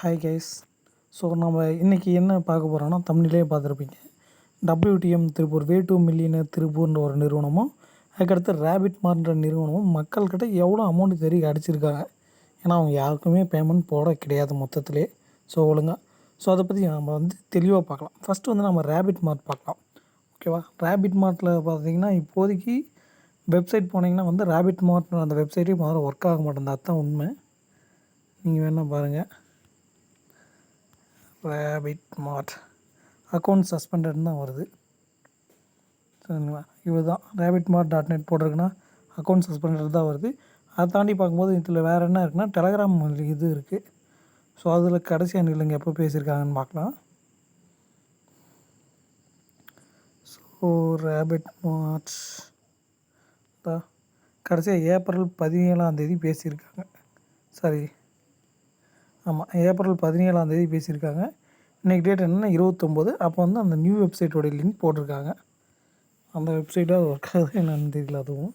Hi guys so நம்ம இன்றைக்கி என்ன பார்க்க போகிறோன்னா தமிழ்லேயே பார்த்துருப்பீங்க. WTM Tiruppur way to millionaire திருப்பூர்ன்ற ஒரு நிறுவனமும் அதுக்கடுத்து ரேபிட் மார்ன்ற நிறுவனமும் மக்கள்கிட்ட எவ்வளோ அமௌண்ட் தெரிய அடிச்சிருக்காங்க. ஏன்னா அவங்க யாருக்குமே பேமெண்ட் போட கிடையாது மொத்தத்திலே. ஸோ ஒழுங்காக ஸோ அதை பற்றி நம்ம வந்து தெளிவாக பார்க்கலாம். ஃபஸ்ட்டு வந்து நம்ம ரேபிட் மார்ட் பார்க்கலாம். ஓகேவா ரேபிட் மார்ட்டில் பார்த்தீங்கன்னா இப்போதைக்கு வெப்சைட் போனீங்கன்னா வந்து ரேபிட் மார்ட்ன்ற அந்த வெப்சைட்டே முதல்ல ஒர்க் ஆக மாட்டேங்குது. அதுதான் உண்மை. நீங்கள் வேணால் பாருங்கள் ரேபிட் மார்ட் அக்கௌண்ட் சஸ்பெண்டட்னு தான் வருது. சரிங்களா? இவர் தான் ரேபிட் மார்ட் டாட் நெட் போட்டிருக்குன்னா அக்கௌண்ட் சஸ்பெண்டட் தான் வருது. அதை தாண்டி பார்க்கும்போது இதில் வேறு என்ன இருக்குன்னா டெலகிராம் இது இருக்குது ஸோ அதில் கடைசியாக நில்லுங்க எப்போ பேசியிருக்காங்கன்னு பார்க்கலாம். ஸோ ரேபிட் மார்ச் தான். கடைசியாக ஏப்ரல் பதினேழாம் தேதி பேசியிருக்காங்க. சாரி. ஆமாம் ஏப்ரல் பதினேழாம் தேதி பேசியிருக்காங்க. இன்றைக்கி டேட் என்னென்னா இருபத்தொம்போது. அப்போ வந்து அந்த நியூ வெப்சைட்டோடைய லிங்க் போட்டிருக்காங்க. அந்த வெப்சைட்டாக அது ஒர்க் ஆகுது என்னென்னு தெரியல அதுவும்.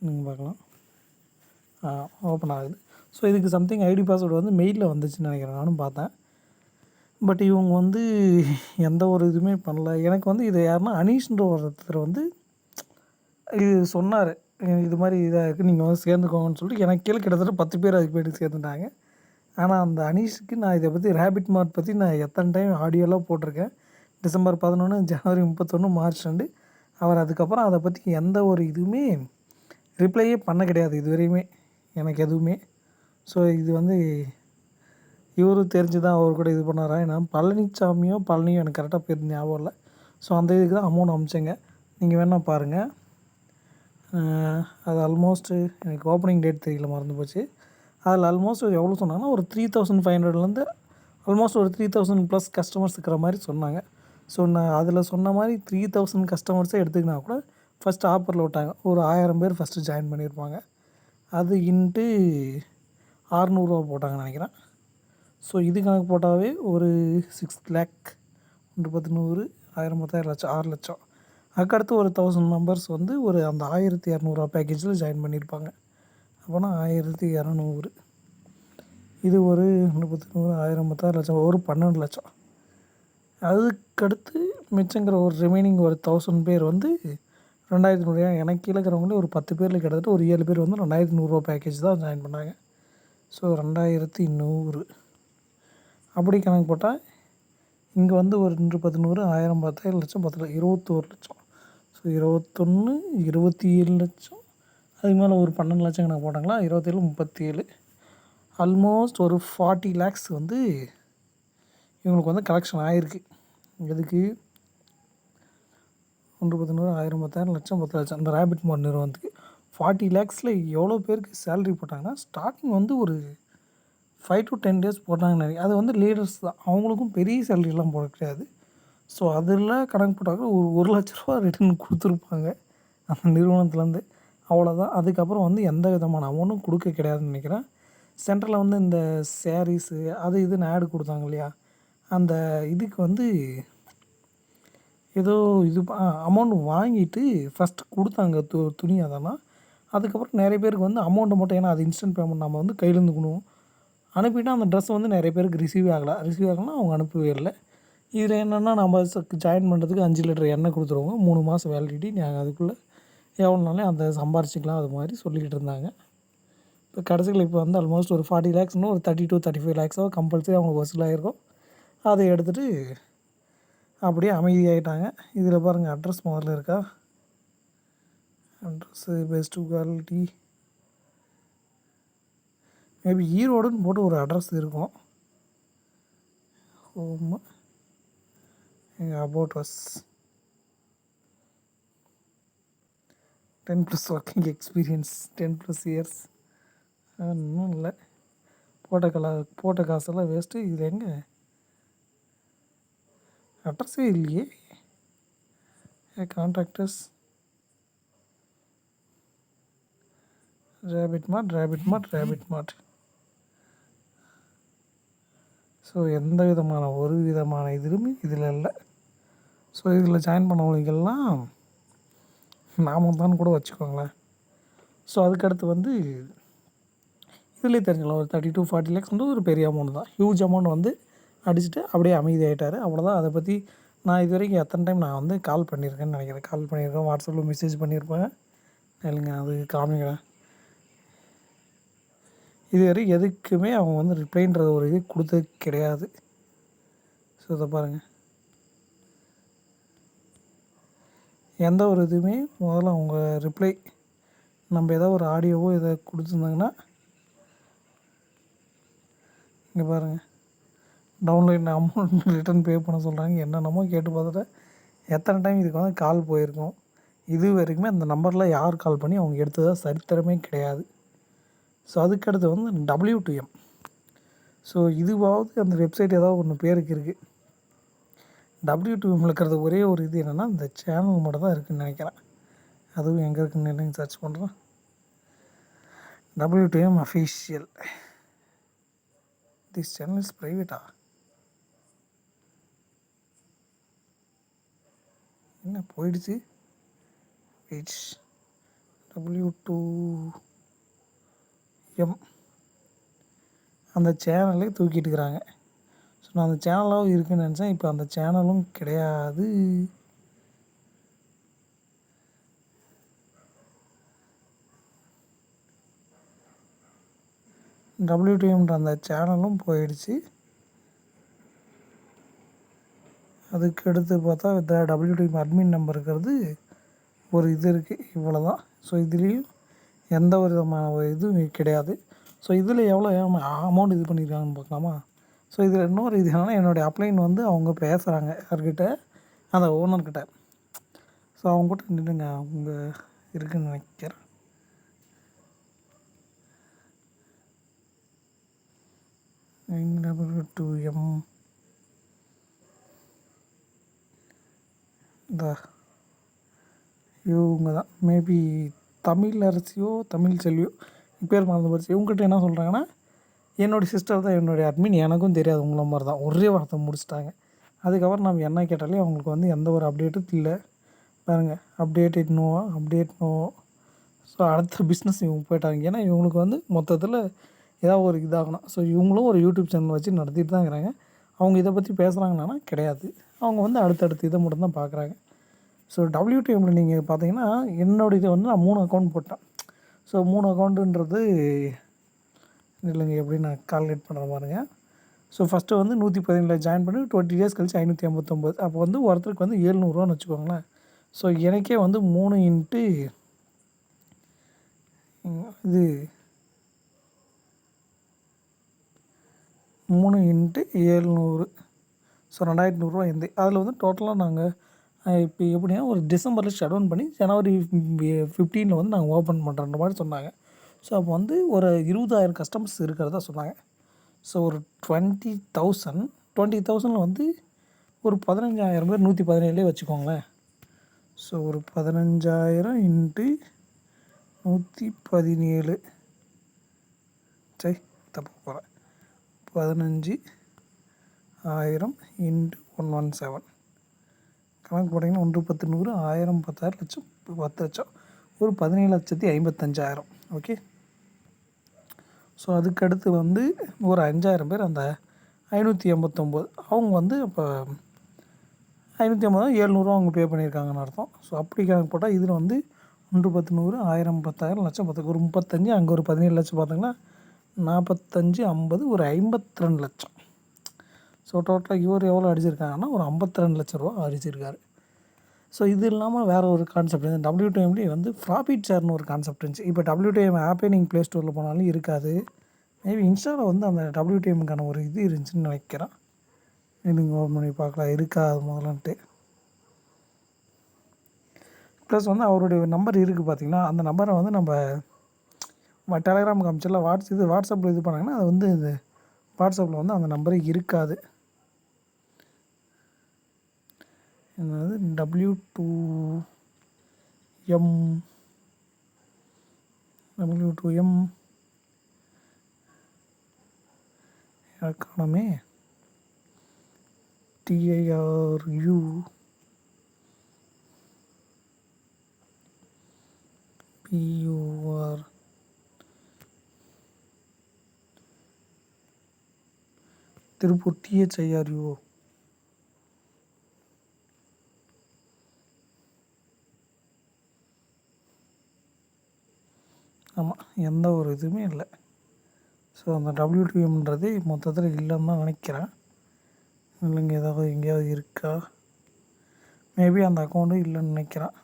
நீங்கள் பார்க்கலாம். ஓப்பன் ஆகுது. ஸோ இதுக்கு சம்திங் ஐடி பாஸ்வேர்டு வந்து மெயிலில் வந்துச்சுன்னு நினைக்கிறேன். நானும் பார்த்தேன். பட் இவங்க வந்து எந்த ஒரு இதுவுமே பண்ணல. எனக்கு வந்து இது யாருன்னா அனீஷ்ன்ற ஒருத்தர் வந்து இது சொன்னார். இது மாதிரி இதாக இருக்குது நீங்கள் வந்து சேர்ந்துக்கோங்கன்னு சொல்லிட்டு எனக்கு கீழே கிட்டத்தட்ட பத்து பேர் அதுக்கு போய்ட்டு சேர்ந்துட்டாங்க. ஆனால் அந்த அனீஷுக்கு நான் இதை பற்றி ரேபிட் மார்ட் பற்றி நான் எத்தனை டைம் ஆடியோலாம் போட்டிருக்கேன். டிசம்பர் பதினொன்று ஜனவரி முப்பத்தொன்று மார்ச் ரெண்டு. அவர் அதுக்கப்புறம் அதை பற்றி எந்த ஒரு இதுவுமே ரிப்ளையே பண்ண கிடையாது இதுவரையுமே. எனக்கு எதுவுமே. ஸோ இது வந்து இவரும் தெரிஞ்சு தான் அவர் கூட இது பண்ணாரா ஏன்னா பழனிசாமியோ பழனியோ எனக்கு கரெக்டாக பேர் ஞாபகம் இல்லை. ஸோ அந்த இதுக்கு தான் அமௌண்ட் அமிச்சேங்க. நீங்கள் வேணால் பாருங்கள் அது ஆல்மோஸ்ட்டு எனக்கு ஓப்பனிங் டேட் தெரியல மறந்து போச்சு. அதில் ஆல்மோஸ்ட் எவ்வளோ சொன்னாங்கன்னா ஒரு த்ரீ தௌசண்ட் ஃபைவ் ஹண்ட்ரட்லேருந்து ஆல்மோஸ்ட் ஒரு த்ரீ தௌசண்ட் ப்ளஸ் கஸ்டமர்ஸ் இருக்கிற மாதிரி சொன்னாங்க. ஸோ நான் அதில் சொன்ன மாதிரி த்ரீ தௌசண்ட் கஸ்டமர்ஸே எடுத்துக்கினா கூட ஃபஸ்ட் ஆஃபரில் விட்டாங்க. ஒரு ஆயிரம் பேர் ஃபஸ்ட்டு ஜாயின் பண்ணியிருப்பாங்க. அது இன்ட்டு ஆறுநூறுவா போட்டாங்கன்னு நினைக்கிறேன். ஸோ இது கணக்கு போட்டாவே ஒரு சிக்ஸ் லேக் ஒன்று பத்து நூறு ஆயிரம் பத்தாயிரம் லட்சம் ஆறு லட்சம். அதுக்கடுத்து ஒரு தௌசண்ட் மெம்பர்ஸ் வந்து ஒரு அந்த ஆயிரத்தி இரநூறுவா பேக்கேஜில் ஜாயின் பண்ணியிருப்பாங்க அப்போனா ஆயிரத்தி இரநூறு. இது ஒரு முப்பத்தி நூறு ஆயிரம் பத்தாயிரம் லட்சம் ஒரு பன்னெண்டு லட்சம். அதுக்கடுத்து மிச்சங்கிற ஒரு ரிமைனிங் ஒரு தௌசண்ட் பேர் வந்து ரெண்டாயிரத்தி நூறு. எனக்கு கீழே இருக்கிறவங்களே ஒரு பத்து பேரில் கிட்டத்தட்ட ஒரு ஏழு பேர் வந்து ரெண்டாயிரத்தி நூறுரூவா பேக்கேஜ் தான் ஜாயின் பண்ணாங்க. ஸோ ரெண்டாயிரத்தி நூறு. அப்படி கணக்கு போட்டால் இங்கே வந்து ஒரு ரெண்டு பத்து நூறு ஆயிரம் பத்தாயிரம் லட்சம் பத்து இருபத்தோரு லட்சம். ஸோ இருபத்தொன்று இருபத்தி ஏழு லட்சம். அதுக்கு மேலே ஒரு பன்னெண்டு லட்சம் கணக்கு போட்டாங்களா? இருபத்தேழு முப்பத்தி ஏழு ஆல்மோஸ்ட் ஒரு ஃபார்ட்டி லேக்ஸ் வந்து இவங்களுக்கு வந்து கலெக்ஷன் ஆகிருக்கு எதுக்கு? ஒன்று பத்து நூறு ஆயிரம் பத்தாயிரம் லட்சம் பத்து லட்சம். அந்த ரேபிட் மார்ட் நிறுவனத்துக்கு ஃபார்ட்டி லேக்ஸில் எவ்வளோ பேருக்கு சேல்ரி போட்டாங்கன்னா ஸ்டார்டிங் வந்து ஒரு ஃபைவ் டு டென் டேஸ் போட்டாங்க நிறைய அது வந்து லீடர்ஸ் தான். அவங்களுக்கும் பெரிய சேலரிலாம் போட கிடையாது. ஸோ அதில் கணக்கு போட்டாக்க ஒரு ஒரு லட்ச ரூபா ரிட்டர்ன் கொடுத்துருப்பாங்க அந்த நிறுவனத்துலேருந்து. அவ்வளோதான் அதுக்கப்புறம் வந்து எந்த விதமான அமௌண்ட்டும் கொடுக்க கிடையாதுன்னு நினைக்கிறேன். சென்டரில் வந்து இந்த சேரீஸு அது இதுன்னு ஆடு கொடுத்தாங்க இல்லையா? அந்த இதுக்கு வந்து ஏதோ இது அமௌண்ட் வாங்கிட்டு ஃபஸ்ட்டு கொடுத்தாங்க து துணி அதெல்லாம். அதுக்கப்புறம் நிறைய பேருக்கு வந்து அமௌண்ட்டை மட்டும் ஏன்னா அது இன்ஸ்டன்ட் பேமெண்ட் நம்ம வந்து கையிலேருந்து கொடுவோம் அனுப்பிட்டால் அந்த ட்ரெஸ் வந்து நிறைய பேருக்கு ரிசீவ் ஆகலை. ரிசீவ் ஆகலைன்னா அவங்க அனுப்பவே இல்லை. இதில் என்னென்னா நம்ம ஜாயின் பண்ணுறதுக்கு அஞ்சு லிட்டர் எண்ணெய் கொடுத்துருவோங்க. மூணு மாதம் வேலிடிட்டி நாங்கள் அதுக்குள்ளே எவ்வளோ அந்த சம்பாரிச்சிக்கலாம் அது மாதிரி சொல்லிக்கிட்டு இருந்தாங்க. இப்போ கடைசியில் இப்போ வந்து ஆல்மோஸ்ட் ஒரு ஃபார்ட்டி லேக்ஸ்னு ஒரு தேர்ட்டி டூ தேர்ட்டி ஃபைவ் லேக்ஸாக கம்பல்சரி அவங்களுக்கு வசூலாகிருக்கும் அதை எடுத்துகிட்டு அப்படியே அமைதியாகிட்டாங்க இதில் பாருங்கள் அட்ரஸ் முதல்ல இருக்கா? அட்ரஸ்ஸு பெஸ்ட்டு குவாலிட்டி மேபி ஈரோடுன்னு போட்டு ஒரு அட்ரஸ் இருக்கும். ஹோம் இங்கே about us ten plus working experience ten plus years ஒன்றும் இல்லை. போட்ட கலா போட்ட காசெல்லாம் வேஸ்ட்டு இதில் எங்கே? அட்ரஸே இல்லையே. Contractors Rapid Mart Rapid Mart Rapid Mart so எந்த விதமான ஒரு விதமான இதுலுமே இதில் இல்லை. ஸோ இதில் ஜாயின் பண்ணவங்களுக்கெல்லாம் நாம தான் கூட வச்சுக்கோங்களேன். ஸோ அதுக்கடுத்து வந்து இதுலேயே தெரிஞ்சிடலாம் ஒரு தேர்ட்டி டு ஃபார்ட்டி லேக்ஸ் வந்து ஒரு பெரிய அமௌண்ட் தான். ஹியூஜ் அமௌண்ட் வந்து அடிச்சுட்டு அப்படியே அமைதியாயிட்டார். அவ்வளோதான் அதை பற்றி நான் இது வரைக்கும் எத்தனை டைம் நான் வந்து கால் பண்ணியிருக்கேன்னு நினைக்கிறேன். கால் பண்ணியிருக்கேன் வாட்ஸ்அப்பில் மெசேஜ் பண்ணியிருப்பேன். இல்லைங்க அது காமிக்கிறேன் இதுவரை எதுக்குமே அவங்க வந்து ரிப்ளைன்ற ஒரு இது கொடுத்தது கிடையாது. ஸோ இதை பாருங்கள் எந்த ஒரு இதுவுமே முதல்ல அவங்க ரிப்ளை நம்ம ஏதோ ஒரு ஆடியோவோ இதை கொடுத்துருந்தாங்கன்னா இங்கே பாருங்கள் டவுன்லைன் அமௌண்ட் ரிட்டர்ன் பே பண்ண சொல்கிறாங்க என்னென்னமோ கேட்டு பார்த்துட்டு எத்தனை டைம் இதுக்கு வந்து கால் போயிருக்கோம். இது வரைக்குமே அந்த நம்பரில் யார் கால் பண்ணி அவங்க எடுத்ததாக சரித்திரமே கிடையாது. ஸோ அதுக்கடுத்து வந்து டபிள்யூ டுஎம் ஸோ இதுவாவது அந்த வெப்சைட் ஏதாவது ஒன்று பேருக்கு இருக்குது டபிள்யூ டு இருக்கிறது ஒரே ஒரு இது என்னென்னா இந்த சேனல் மட்டும் தான் இருக்குதுன்னு நினைக்கிறேன். அதுவும் எங்கே இருக்குன்னு என்னன்னு சர்ச் பண்ணுறேன் W T M official this channel is ப்ரைவேட்டா என்ன போயிடுச்சு? வெயிட் டபிள்யூ டூ எம் அந்த சேனலே தூக்கிட்டுக்கிறாங்க நான் அந்த சேனலாகவும் இருக்குன்னு நினச்சேன். இப்போ அந்த சேனலும் கிடையாது. டபிள்யூடிஎம்ன்ற அந்த சேனலும் போயிடுச்சு. அதுக்கு அடுத்து பார்த்தா இந்த டபிள்யூடிஎம் அட்மின் நம்பர் இருக்கிறது ஒரு இது இருக்குது இவ்வளோ தான் ஸோ இதுலேயும் எந்த ஒரு விதமான ஒரு இதுவும் கிடையாது. ஸோ இதில் எவ்வளோ அமௌண்ட் இது பண்ணியிருக்காங்கன்னு பார்க்கலாமா? ஸோ இதில் இன்னொரு இது என்னென்னா என்னுடைய அப்ளைன் வந்து அவங்க பேசுகிறாங்க யார்கிட்ட? அந்த ஓனர்கிட்ட ஸோ அவங்க நின்றுங்க அவங்க இருக்குன்னு நினைக்கிறேன். டபுள் டூ எம் இந்த. இவங்க தான் மேபி தமிழ் அரசியோ தமிழ் செல்வியோ பேர் மறந்து போச்சு. இவங்ககிட்ட என்ன சொல்கிறாங்கன்னா என்னோடய சிஸ்டர் தான் என்னுடைய அட்மின் எனக்கும் தெரியாது உங்களை மாதிரி தான். ஒரே வார்த்தை முடிச்சிட்டாங்க. அதுக்கப்புறம் நம்ம என்ன கேட்டாலே அவங்களுக்கு வந்து எந்த ஒரு அப்டேட்டும் இல்லை. பாருங்கள் update no update no so அடுத்த பிஸ்னஸ் இவங்க போயிட்டாங்க. ஏன்னா இவங்களுக்கு வந்து மொத்தத்தில் ஏதாவது ஒரு இதாகணும். ஸோ இவங்களும் ஒரு யூடியூப் சேனல் வச்சு நடத்திட்டு தான் இருக்கிறாங்க. அவங்க இதை பற்றி பேசுகிறாங்கன்னா கிடையாது. அவங்க வந்து அடுத்தடுத்து இதை மட்டும் தான் பார்க்குறாங்க ஸோ டபிள்யூடிஎம்மில் நீங்கள் பார்த்தீங்கன்னா என்னோடய இதை வந்து நான் மூணு அக்கௌண்ட் போட்டேன். ஸோ மூணு அக்கௌண்ட்டுன்றது இல்லைங்க எப்படி நான் கால்குலேட் பண்ணுற பாருங்க. ஸோ ஃபஸ்ட்டு வந்து நூற்றி பதினேழில் ஜாயின் பண்ணி டுவெண்ட்டி டேஸ் கழிச்சு ஐநூற்றி ஐம்பத்தொம்போது அப்போ வந்து ஒருத்தருக்கு வந்து ஏழ்நூறுவான்னு வச்சுக்கோங்களேன். ஸோ எனக்கே வந்து மூணு இன்ட்டு இது மூணு இன்ட்டு ஏழ்நூறு ஸோ ரெண்டாயிரத்தி நூறுரூவா இருந்து. அதில் வந்து டோட்டலாக நாங்கள் இப்போ எப்படின்னா ஒரு டிசம்பரில் ஷட் டவுன் பண்ணி ஜனவரி ஃபிஃப்டீனில் வந்து நாங்கள் ஓப்பன் பண்ணுறன்ற மாதிரி சொன்னாங்க. ஸோ அப்போ வந்து ஒரு இருபதாயிரம் கஸ்டமர்ஸ் இருக்கிறதா சொன்னாங்க. ஸோ ஒரு டுவெண்ட்டி தௌசண்ட் டுவெண்ட்டி தௌசண்டில் வந்து ஒரு பதினஞ்சாயிரம் பேர் நூற்றி பதினேழுலே வச்சுக்கோங்களேன். ஸோ ஒரு பதினஞ்சாயிரம் இன்ட்டு நூற்றி பதினேழு. சரி தப்பு போகிறேன் பதினஞ்சு ஆயிரம் இன்ட்டு ஒன் ஒன் செவன். கணக்கு போட்டிங்கன்னா ஒன்று பத்து நூறு ஆயிரம் பத்தாயிரம் லட்சம் பத்து லட்சம். ஒரு பதினேழு லட்சத்தி ஐம்பத்தஞ்சாயிரம். ஓகே ஸோ அதுக்கடுத்து வந்து ஒரு அஞ்சாயிரம் பேர் அந்த ஐநூற்றி எண்பத்தொம்போது. அவங்க வந்து இப்போ ஐநூற்றி ஐம்பது ஏழ்நூறுவா அவங்க பே பண்ணியிருக்காங்கன்னு அர்த்தம். ஸோ அப்படி கணக்கு போட்டால் இதில் வந்து ஒன்று பத்து நூறு ஆயிரம் பத்தாயிரம் லட்சம் பத்து ஒரு முப்பத்தஞ்சு அங்கே ஒரு பதினேழு லட்சம் பார்த்தீங்கன்னா நாற்பத்தஞ்சு ஐம்பது ஒரு ஐம்பத்தி ரெண்டு லட்சம் ஸோ டோட்டலாக இவர் எவ்வளோ அடிச்சிருக்காங்கன்னா ஒரு ஐம்பத்தி ரெண்டு லட்ச ரூபா அடிச்சிருக்காரு. ஸோ இது இல்லாமல் வேறு ஒரு கான்செப்ட் இந்த டபிள்யூடிஎம்டி வந்து ப்ராஃபிட் ஷேர்னு ஒரு கான்செப்ட் இருந்துச்சு. இப்போ டபிள்யூடிஎம் ஆப்பே நீங்கள் ப்ளே ஸ்டோரில் போனாலும் இருக்காது. மேபி இன்ஸ்டாவில் வந்து அந்த டபிள்யூடிஎம்க்கான ஒரு இது இருந்துச்சுன்னு நினைக்கிறேன். நீங்கள் ஓப்பன் பண்ணி பார்க்கலாம். இருக்கா? அது முதலன்ட்டு ப்ளஸ் வந்து அவருடைய நம்பர் இருக்குது பார்த்திங்கன்னா அந்த நம்பரை வந்து நம்ம டெலகிராம் அமிச்சிடலாம். வாட்ஸ் இது வாட்ஸ்அப்பில் இது பண்ணாங்கன்னா அது வந்து இது வாட்ஸ்அப்பில் வந்து அந்த நம்பரே இருக்காது. என்னது? W two M W two M இலக்கணமே டிஐஆர்யூ BUR Tiruppur டிஹெச்ஐஆர்யூஓ எந்த ஒரு இதுவுமே இல்லை. ஸோ அந்த டபிள்யூடிஎம்ன்றது மொத்தத்தில் இல்லைன்னு தான் நினைக்கிறேன். இல்லைங்க ஏதாவது எங்கேயாவது இருக்கா? மேபி அந்த அக்கௌண்ட்டும் இல்லைன்னு நினைக்கிறேன்.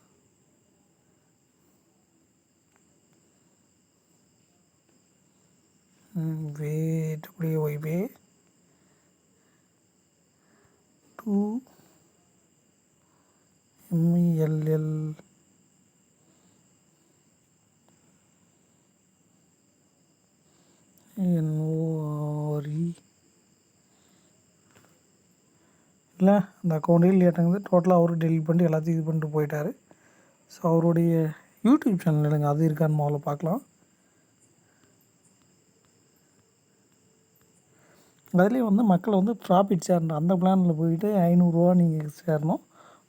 வே டபிள்யூஒய்வே இல்லை அந்த அக்கௌண்ட்டே இல்லையாட்டங்குது டோட்டலாக அவரும் டெலிட் பண்ணிட்டு எல்லாத்தையும் இது பண்ணிட்டு போயிட்டார். ஸோ அவருடைய யூடியூப் சேனல் இல்லைங்க அது இருக்கான்னு முதல்ல பார்க்கலாம். அதுலேயே வந்து மக்களை வந்து ப்ராஃபிட் சேரணும் அந்த பிளானில் போயிட்டு ஐநூறுரூவா நீங்கள் சேரணும்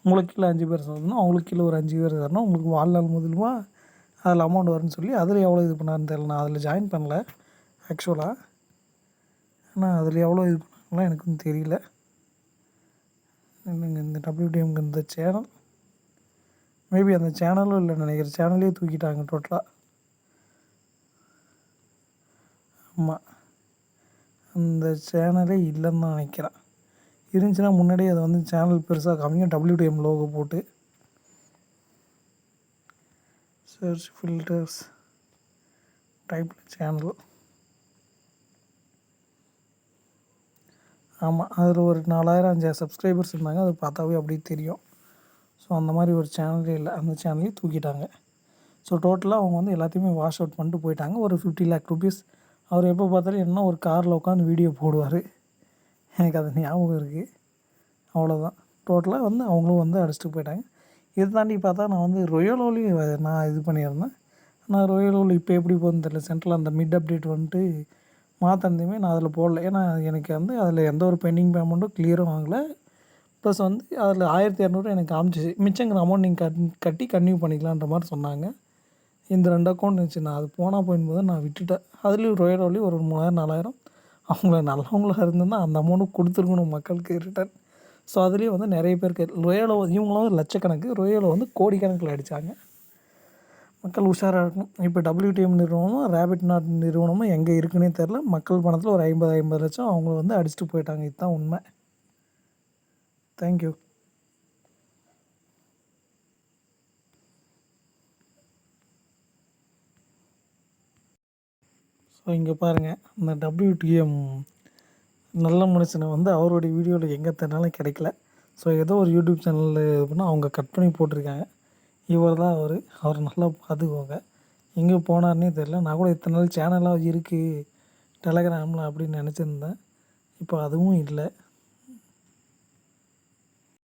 உங்களுக்கு கீழே அஞ்சு பேர் சேரணும் அவங்களுக்கு கீழே ஒரு அஞ்சு பேர் சேரணும் உங்களுக்கு வாழ்நாள் முதலுமா அதில் அமௌண்ட் வரும்னு சொல்லி அதில் எவ்வளோ இது பண்ணாருன்னு தெரியல. நான் அதில் ஜாயின் பண்ணல ஆக்சுவலாக ஆனால் அதில் எவ்வளோ இது பண்ணாங்களோ எனக்கு தெரியல. இல்லைங்க இந்த டபிள்யூடிஎம்க்கு இந்த சேனல் மேபி அந்த சேனலும் இல்லை நினைக்கிறேன். சேனலே தூக்கிட்டாங்க டோட்டலாக ஆமாம் அந்த சேனலே இல்லைன்னு தான் நினைக்கிறேன். இருந்துச்சுன்னா முன்னாடியே அதை வந்து சேனல் பெருசாக காமிங்க டபிள்யூடிஎம் லோகோ போட்டு சர்ச் ஃபில்டர்ஸ் டைப்பில் சேனல் ஆமாம் அதில் ஒரு நாலாயிரம் அஞ்சாயிரம் சப்ஸ்கிரைபர்ஸ் இருந்தாங்க. அது பார்த்தாவே அப்படியே தெரியும். ஸோ அந்த மாதிரி ஒரு சேனலே இல்லை. அந்த சேனலையும் தூக்கிட்டாங்க. ஸோ டோட்டலாக அவங்க வந்து எல்லாத்தையுமே வாஷ் அவுட் பண்ணிட்டு போயிட்டாங்க. ஒரு ஃபிஃப்டி லேக் ருபீஸ் அவர் எப்போ பார்த்தாலும் என்ன ஒரு காரில் உட்காந்து வீடியோ போடுவார். எனக்கு அது ஞாபகம் இருக்குது அவ்வளோதான் டோட்டலாக வந்து அவங்களும் வந்து அடிச்சுட்டு போயிட்டாங்க. இதை தாண்டி பார்த்தா நான் வந்து ரொயலோலையும் நான் இது பண்ணியிருந்தேன். ஆனால் ரொயலோவில் இப்போ எப்படி போகுதுன்னு தெரியல. சென்ட்ரல் அந்த மிட் அப்டேட் வந்துட்டு மாற்றினதையுமே நான் அதில் போடல. ஏன்னா எனக்கு வந்து அதில் எந்த ஒரு பெண்டிங் பேமெண்ட்டும் கிளியரும் ஆகலை. ப்ளஸ் வந்து அதில் ஆயிரத்தி இரநூறு எனக்கு காமிச்சிச்சு. மிச்சங்கிற அமௌண்ட் நீங்கள் கட் கட்டி கன்டினியூ பண்ணிக்கலான்ற மாதிரி சொன்னாங்க. இந்த ரெண்டு அக்கௌண்ட் இருந்துச்சு. நான் அது போனால் போயின்போது நான் விட்டுட்டேன். அதுலேயும் ரொயலோலையும் ஒரு மூணாயிரம் நாலாயிரம். அவங்கள நல்லவங்களாக இருந்திருந்தால் அந்த அமௌண்ட்டும் கொடுத்துருக்கணும் மக்களுக்கு ரிட்டர்ன் ஸோ அதுலேயும் வந்து நிறைய பேருக்கு ரொயலோ இவங்களும் லட்சக்கணக்கு ரொயலோ வந்து கோடிக்கணக்கில் அடித்தாங்க மக்கள் உஷாராக இருக்கணும். இப்போ டபிள்யூடிஎம் நிறுவனமும் ரேபிட் நாட் நிறுவனமும் எங்கே இருக்குன்னே தெரில மக்கள் பணத்தில் ஒரு ஐம்பது ஐம்பது லட்சம் அவங்க வந்து அடிச்சுட்டு போயிட்டாங்க. இதுதான் உண்மை. தேங்க்யூ ஸோ இங்கே பாருங்கள் இந்த டபிள்யூடிஎம் நல்ல மனுஷனை வந்து அவருடைய வீடியோவில் எங்கே தேடினாலும் கிடைக்கல. ஸோ ஏதோ ஒரு யூடியூப் சேனலில் இது பண்ணால் அவங்க கட் பண்ணி போட்டிருக்காங்க. இவர் தான் அவர். அவர் நல்லா பார்த்துக்கோங்க. எங்கே போனார்னே தெரில நான் கூட இத்தனை நாள் சேனலாக இருக்குது டெலகிராமில் அப்படின்னு நினச்சிருந்தேன். இப்போ அதுவும் இல்லை.